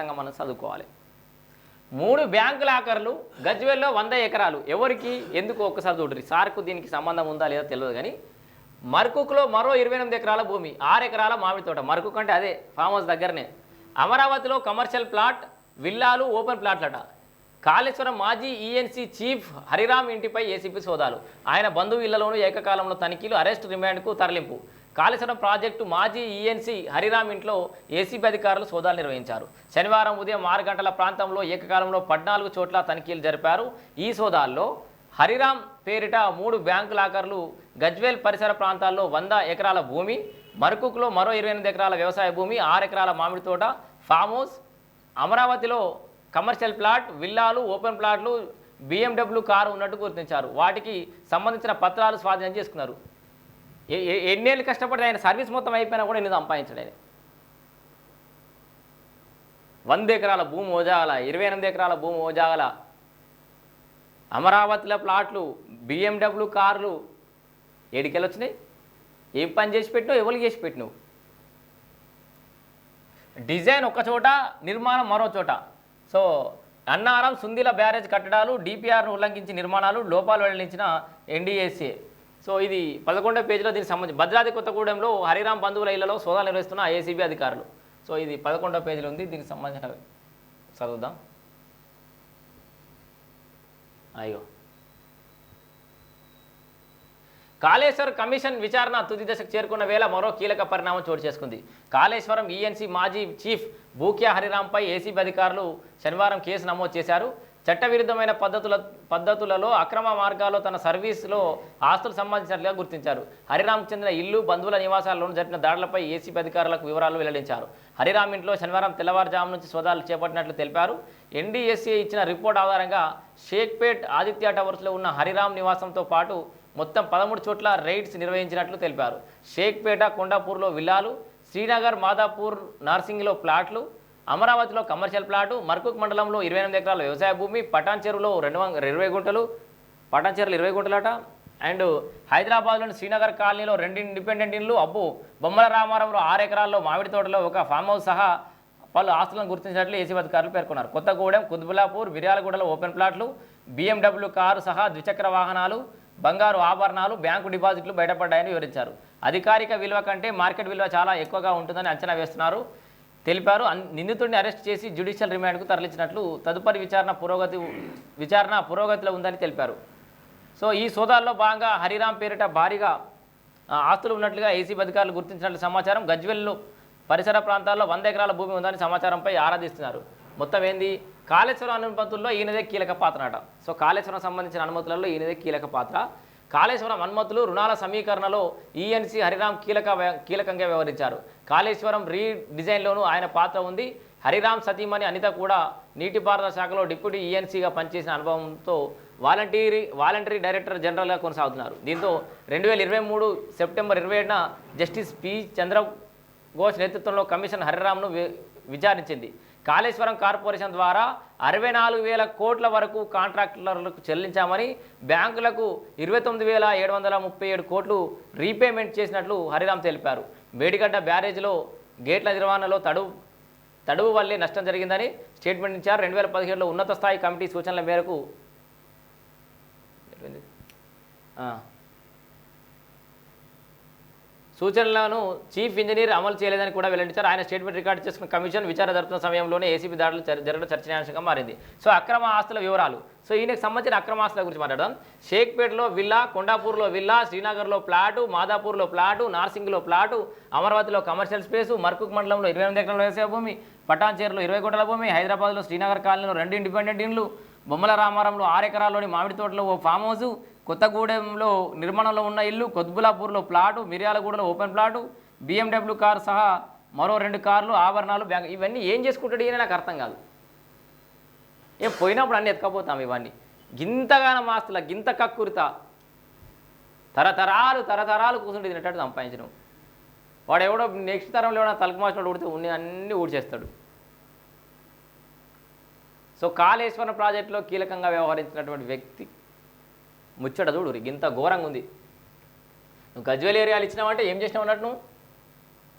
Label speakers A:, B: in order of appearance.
A: ఖచ్చితంగా మనం చదువుకోవాలి. మూడు బ్యాంకు లాకర్లు గజ్వేల్లో వంద ఎకరాలు. ఎవరికి? ఎందుకు ఒక్కసారి చూడరు? సార్కు దీనికి సంబంధం ఉందా లేదా తెలియదు కానీ మరకుకులో మరో ఇరవై ఎనిమిది ఎకరాల భూమి ఆరు ఎకరాల మామిడి తోట. మర్కుక్ అంటే అదే ఫామ్ హౌస్ దగ్గరనే. అమరావతిలో కమర్షియల్ ప్లాట్ విల్లాలు ఓపెన్ ప్లాట్లట కాళేశ్వరం మాజీ ఈఎన్సీ చీఫ్ హరిరామ్ ఇంటిపై ఏసీపీ సోదాలు. ఆయన బంధువు ఇళ్ళలోనూ ఏకకాలంలో తనిఖీలు అరెస్ట్ రిమాండ్కు తరలింపు. కాళేశ్వరం ప్రాజెక్టు మాజీ ఈఎన్సీ హరిరామ్ ఇంట్లో ఏసీబీ అధికారులు సోదాలు నిర్వహించారు. శనివారం ఉదయం ఆరు గంటల ప్రాంతంలో ఏకకాలంలో పద్నాలుగు చోట్ల తనిఖీలు జరిపారు. ఈ సోదాల్లో హరిరామ్ పేరిట మూడు బ్యాంకు లాకర్లు గజ్వేల్ పరిసర ప్రాంతాల్లో వంద ఎకరాల భూమి మరకుక్లో మరో ఇరవై ఎనిమిది ఎకరాల వ్యవసాయ భూమి ఆరు ఎకరాల మామిడి తోట ఫామ్ హౌస్ అమరావతిలో కమర్షియల్ ప్లాట్ విల్లాలు ఓపెన్ ప్లాట్లు బిఎండబ్ల్యూ కారు ఉన్నట్టు గుర్తించారు. వాటికి సంబంధించిన పత్రాలు స్వాధీనం చేసుకున్నారు. ఎన్నేళ్ళు కష్టపడి ఆయన సర్వీస్ మొత్తం అయిపోయినా కూడా ఎన్ని సంపాదించాడు ఆయన వంద ఎకరాల భూమి ఓజాగల ఇరవై ఎనిమిది ఎకరాల భూమి ఓజాగల అమరావతిలో ప్లాట్లు బిఎండబ్ల్యూ కార్లు ఏడికెళ్ళి వచ్చినాయి ఏం పని చేసి పెట్టినావు? ఎవరికి చేసి పెట్టినావు? డిజైన్ ఒక చోట నిర్మాణం మరో చోట. సో అన్నారం సుందిల బ్యారేజ్ కట్టడాలు డిపిఆర్ను ఉల్లంఘించి నిర్మాణాలు లోపాలు వెల్లడించిన ఎన్డీఏసీ సో ఇది పదకొండో పేజీలో దీనికి సంబంధించి భద్రాద్రి కొత్తగూడెంలో హరిరామ్ బంధువుల ఇళ్ళలో సోదాలు నిర్వహిస్తున్న ఏసీబీ అధికారులు. సో ఇది పదకొండో పేజీలో ఉంది. దీనికి సంబంధించిన చదువుదాం. అయ్యో. కాళేశ్వర్ కమిషన్ విచారణ తుది దశకు చేరుకున్న వేళ మరో కీలక పరిణామం చోటు చేసుకుంది. కాళేశ్వరం ఈఎన్సీ మాజీ చీఫ్ భూక్యా హరిరాంపై ఏసీబీ అధికారులు శనివారం కేసు నమోదు చేశారు. చట్టవిరుద్ధమైన పద్ధతుల పద్ధతులలో అక్రమ మార్గాల్లో తన సర్వీస్లో ఆస్తులు సంబంధించినట్లుగా గుర్తించారు. హరిరామ్కు చెందిన ఇల్లు బంధువుల నివాసాల్లోనూ జరిపిన దాడులపై ఏసీపీ అధికారులకు వివరాలు వెల్లడించారు. హరిరామ్ ఇంట్లో శనివారం తెల్లవారుజాము నుంచి సోదాలు చేపట్టినట్లు తెలిపారు. ఎన్డీఎస్ఏ ఇచ్చిన రిపోర్ట్ ఆధారంగా షేక్పేట్ ఆదిత్య టవర్స్లో ఉన్న హరిరామ్ నివాసంతో పాటు మొత్తం పదమూడు చోట్ల రైడ్స్ నిర్వహించినట్లు తెలిపారు. షేక్పేట కొండాపూర్లో విల్లాలు శ్రీనగర్ మాదాపూర్ నార్సింగ్లో ప్లాట్లు అమరావతిలో కమర్షియల్ ప్లాటు మర్కుక్ మండలంలో ఇరవై ఎనిమిది ఎకరాల వ్యవసాయ భూమి పటాన్ చెరువులో రెండు ఇరవై గుంటలు పటాన్ చెరువులు ఇరవై గుంటలట. అండ్ హైదరాబాద్లోని శ్రీనగర్ కాలనీలో రెండు ఇండిపెండెంట్ ఇండ్లు అబ్బు బొమ్మల రామారంలో ఆరు ఎకరాల్లో మామిడి తోటలో ఒక ఫామ్ హౌస్ సహా పలు ఆస్తులను గుర్తించినట్లు ఏసీ అధికారులు పేర్కొన్నారు. కొత్తగూడెం కుత్బులాపూర్ మిర్యాలగూడలో ఓపెన్ ప్లాట్లు బీఎండబ్ల్యూ కారు సహా ద్విచక్ర వాహనాలు బంగారు ఆభరణాలు బ్యాంకు డిపాజిట్లు బయటపడ్డాయని వివరించారు. అధికారిక విలువ కంటే మార్కెట్ విలువ చాలా ఎక్కువగా ఉంటుందని అంచనా వేస్తున్నారు. తెలిపారు. నిందితుడిని అరెస్ట్ చేసి జ్యుడిషియల్ రిమాండ్కు తరలించినట్లు తదుపరి విచారణ పురోగతి విచారణ పురోగతిలో ఉందని తెలిపారు. సో ఈ సోదాల్లో భాగంగా హరిరామ్ పేరిట భారీగా ఆస్తులు ఉన్నట్లుగా ఏసీబీ అధికారులు గుర్తించినట్లు సమాచారం. గజ్వెల్లో పరిసర ప్రాంతాల్లో వంద ఎకరాల భూమి ఉందని సమాచారంపై ఆరాధిస్తున్నారు. మొత్తం ఏంది? కాళేశ్వరం అనుమతుల్లో ఈయనదే కీలక పాత్ర అట సో కాళేశ్వరం సంబంధించిన అనుమతులలో ఈయనదే కీలక పాత్ర. కాళేశ్వరం అనుమతులు రుణాల సమీకరణలో ఈఎన్సీ హరిరామ్ కీలక కీలకంగా వ్యవహరించారు. కాళేశ్వరం రీ డిజైన్లోనూ ఆయన పాత్ర ఉంది. హరిరామ్ సతీమణి అనిత కూడా నీటిపారుదల శాఖలో డిప్యూటీ ఈఎన్సీగా పనిచేసిన అనుభవంతో వాలంటీరీ వాలంటరీ డైరెక్టర్ జనరల్గా కొనసాగుతున్నారు. దీంతో రెండు వేల ఇరవై మూడు సెప్టెంబర్ ఇరవై ఏడున జస్టిస్ పి చంద్ర ఘోష్ నేతృత్వంలో కమిషన్ హరిరామ్ను విచారించింది. కాళేశ్వరం కార్పొరేషన్ ద్వారా అరవై నాలుగు వేల కోట్ల వరకు కాంట్రాక్టర్లకు చెల్లించామని బ్యాంకులకు ఇరవై తొమ్మిది వేల ఏడు వందల ముప్పై ఏడు కోట్లు రీపేమెంట్ చేసినట్లు హరిరామ్ తెలిపారు. మేడిగడ్డ బ్యారేజ్లో గేట్ల నిర్వహణలో తడువు తడువు వల్లే నష్టం జరిగిందని స్టేట్మెంట్ ఇచ్చారు. రెండు వేల పదిహేడులో ఉన్నత స్థాయి కమిటీ సూచనల మేరకు సూచనలను చీఫ్ ఇంజనీర్ అమలు చేయలేదని కూడా వెల్లడించారు. ఆయన స్టేట్మెంట్ రికార్డు చేసుకున్న కమిషన్ విచారణ జరుపుతున్న సమయంలోనే ఏసీబీ దాడులు జరగడం చర్చనీయాంశంగా మారింది. సో అక్రమ ఆస్తుల వివరాలు. సో ఈయనకు సంబంధించిన అక్రమ ఆస్తుల గురించి మాట్లాడదాం. షేక్పేట్లో విల్లా కొండాపూర్లో విల్లా శ్రీనగర్లో ప్లాటు మాదాపూర్లో ప్లాటు నార్సింగ్లో ప్లాటు అమరావతిలో కమర్షియల్ స్పేసు మర్కుక్ మండలంలో ఇరవై ఎనిమిది ఎకరాల వ్యవసాయ భూమి పటాన్చేరులో ఇరవై కోట్ల భూమి హైదరాబాద్లో శ్రీనగర్ కాలనీలో రెండు ఇండిపెండెంట్ ఇండ్లు బొమ్మల రామారంలో ఆరెకరాల్లోని మామిడి తోటలో ఓ ఫామ్ హౌస్ కొత్తగూడెంలో నిర్మాణంలో ఉన్న ఇల్లు కొత్బులాపూర్లో ప్లాటు మిర్యాలగూడలో ఓపెన్ ప్లాటు బీఎండబ్ల్యూ కారు సహా మరో రెండు కార్లు ఆభరణాలు బ్యాంక్ ఇవన్నీ ఏం చేసుకుంటాడు ఈయన నాకు అర్థం కాదు. ఏ పోయినప్పుడు అన్నీ ఎత్తుకపోతాం ఇవన్నీ. గింతగానం మాస్తుల గింత కక్కురిత. తరతరాలు తరతరాలు కూర్చుంటే తినేటట్టు సంపాదించడం. వాడు ఎవడో నెక్స్ట్ తరంలో ఏమైనా తలకు మార్చినోడు ఉడితే ఉన్ని అన్నీ ఊడ్చేస్తాడు. సో కాళేశ్వరం ప్రాజెక్టులో కీలకంగా వ్యవహరించినటువంటి వ్యక్తి ముచ్చట చూడు ఇంత ఘోరంగా ఉంది. నువ్వు గజ్వేల్ ఏరియాలు ఇచ్చినావంటే ఏం చేసినావు అన్నట్టు నువ్వు?